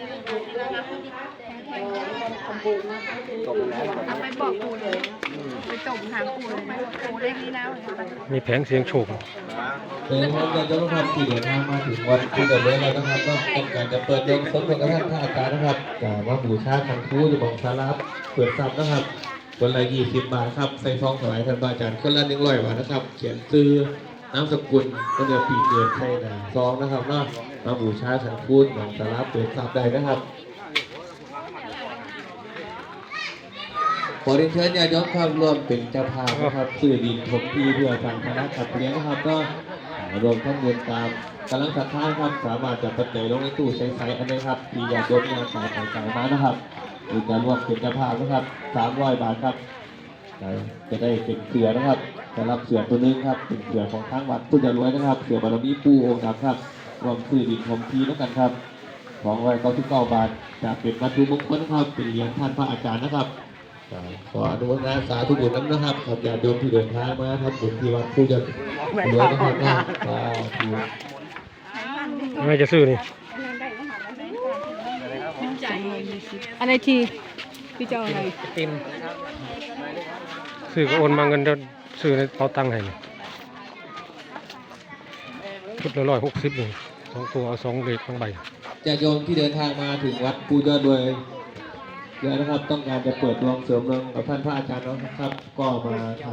เอาไปบอกปูเลย ไปจมหางปูเลยปูเลขนี้แล้วมีแผงเสียงโชคแต่ว่าการจะต้องทำสี่เดือนห้ามาถึงวันที่เกิดเรื่องแล้วนะครับก็ต้การจะเปิดดงสมบูรณ์กระทั่งท่าอาจารนะครับกาวว่าบูชาทางคู่อยู่บองสารับเปิดซ้ำนะครับคนละยี่สิบบาทครับใส่ซองถวายท่านอาจารย์คนละหนึ่งร้อยบาทนะครับ เขียนซื้อ นามสกุลก็เดือนปีเกิดใช่นะซองนะครับเนาะมาบูชาคันคูบังสารับเปิดซับได้นะครับ ขอเรียนเชิญญาติโยมครับร่วมเป็นเจ้าภาพนะครับสื่อดินทบที่เพื่อทางคณะขับเลี้ยงนะครับก็รวมทั้งมวลตามกำลังศรัทธาครับสามารถจะปัจจัยลงในตู้ใช้ไซอันนี้ครับที่ญาติโยมงานสายของสายมานะครับหรือการร่วมเป็นเจ้าภาพนะครับ300บาทครับ จะได้เป็นเสือนะครับสำหรับเสือตัวหนึงครับเป็นเสือของทางวัดพุทธรวยนะครับ เสือบารมีปูองค์ดำครับรวมสื่อดินทบที่แล้วกันครับ299บาทจากเป็นวัตถุมงคลครับเป็นเหรียญท่านพระอาจารย์นะครับขออนุโมทนาสาธุบุญน้ำนะครับขอบญาติโยมที่เดินทางมาทำบุญที่วัดผู้จะรวยนะครับนะสาธุไม่จะซื้อนี่ใจอะไรที พี่เจ้าอะไรติมซื้อก็โอนมาเงินเดือนซื้อในเป๋าตังค์ให้นี่ชุดละร้อยหกสิบนี่สองตัวเอาสองเลขสองใบญาติโยมที่เดินทางมาถึงวัดผู้ยอดรวยเยอะนะครับ ต้องการจะเปิดดวงเสริมดวงกับท่านพระอาจารย์นะครับ ก็มา